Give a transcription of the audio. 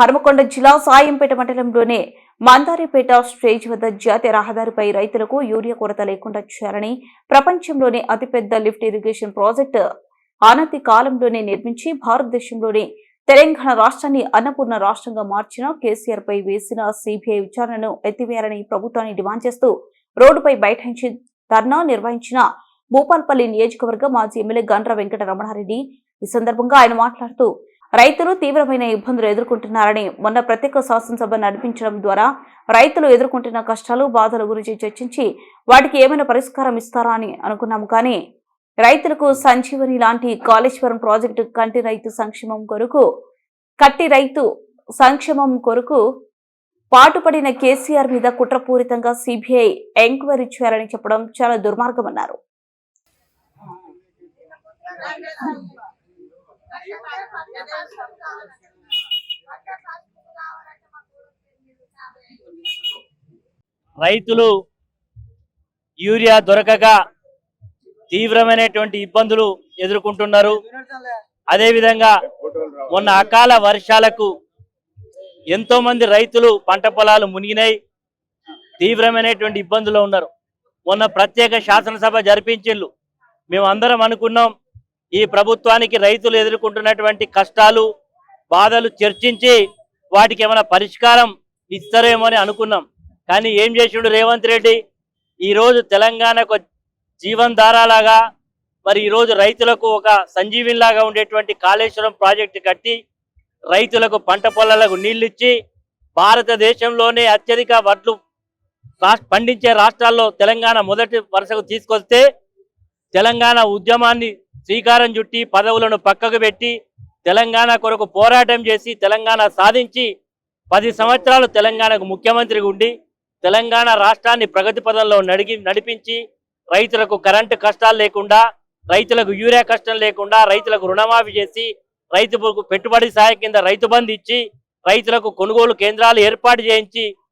హర్మకొండ జిల్లా సాయంపేట మండలంలోని మందారిపేట స్టేజ్ వద్ద జాతీయ రహదారిపై రైతులకు యూరియా కొరత లేకుండా చేయాలని ప్రపంచంలోనే అతిపెద్ద లిఫ్ట్ ఇరిగేషన్ ప్రాజెక్టు అనతి కాలంలోనే నిర్మించి భారతదేశంలోని తెలంగాణ రాష్ట్రాన్ని అన్నపూర్ణ రాష్ట్రంగా మార్చిన కేసీఆర్ పై వేసిన సిబిఐ విచారణను ఎత్తివేయాలని ప్రభుత్వాన్ని డిమాండ్ చేస్తూ రోడ్డుపై బైఠాయించి ధర్నా నిర్వహించిన భూపాల్పల్లి నియోజకవర్గ మాజీ ఎమ్మెల్యే గండ్ర వెంకట రమణారెడ్డి ఈ సందర్భంగా ఆయన మాట్లాడుతూ రైతులు తీవ్రమైన ఇబ్బందులు ఎదుర్కొంటున్నారని మొన్న ప్రత్యేక శాసనసభ నడిపించడం ద్వారా రైతులు ఎదుర్కొంటున్న కష్టాలు బాధల గురించి చర్చించి వాటికి ఏమైనా పరిష్కారం ఇస్తారా అని అనుకున్నాము. కానీ రైతులకు సంజీవని లాంటి కాళేశ్వరం ప్రాజెక్టు కంటి రైతు సంక్షేమం కొరకు కట్టి రైతు సంక్షేమం కొరకు పాటుపడిన కేసీఆర్ మీద కుట్రపూరితంగా సిబిఐ ఎంక్వైరీ చేయాలని చెప్పడం చాలా దుర్మార్గమన్నారు. రైతులు యూరియా దొరకక తీవ్రమైనటువంటి ఇబ్బందులు ఎదుర్కొంటున్నారు. అదేవిధంగా మొన్న అకాల వర్షాలకు ఎంతో మంది రైతులు పంట పొలాలు మునిగినాయి. తీవ్రమైనటువంటి ఇబ్బందులు ఉన్నారు. మొన్న ప్రత్యేక శాసనసభ జరిపించిళ్ళు మేము అందరం అనుకున్నాం ఈ ప్రభుత్వానికి రైతులు ఎదుర్కొంటున్నటువంటి కష్టాలు బాధలు చర్చించి వాటికి ఏమైనా పరిష్కారం ఇస్తారేమో అని అనుకున్నాం. కానీ ఏం చేసిండు రేవంత్ రెడ్డి? ఈరోజు తెలంగాణకు జీవన్ధారాలాగా మరి ఈరోజు రైతులకు ఒక సంజీవినిలాగా ఉండేటువంటి కాళేశ్వరం ప్రాజెక్టు కట్టి రైతులకు పంట పొలాలకు నీళ్ళిచ్చి భారతదేశంలోనే అత్యధిక వడ్లు రాష్- పండించే రాష్ట్రాల్లో తెలంగాణ మొదటి వరుసకు తీసుకొస్తే తెలంగాణ ఉద్యమాన్ని శ్రీకారం చుట్టి పదవులను పక్కకు పెట్టి తెలంగాణ కొరకు పోరాటం చేసి తెలంగాణ సాధించి పది సంవత్సరాలు తెలంగాణకు ముఖ్యమంత్రిగా ఉండి తెలంగాణ రాష్ట్రాన్ని ప్రగతి పదంలో నడిగి నడిపించి రైతులకు కరెంటు కష్టాలు లేకుండా రైతులకు యూరియా కష్టం లేకుండా రైతులకు రుణమాఫీ చేసి రైతులకు పెట్టుబడి సహాయం కింద రైతు బంధు ఇచ్చి రైతులకు కొనుగోలు కేంద్రాలు ఏర్పాటు చేయించి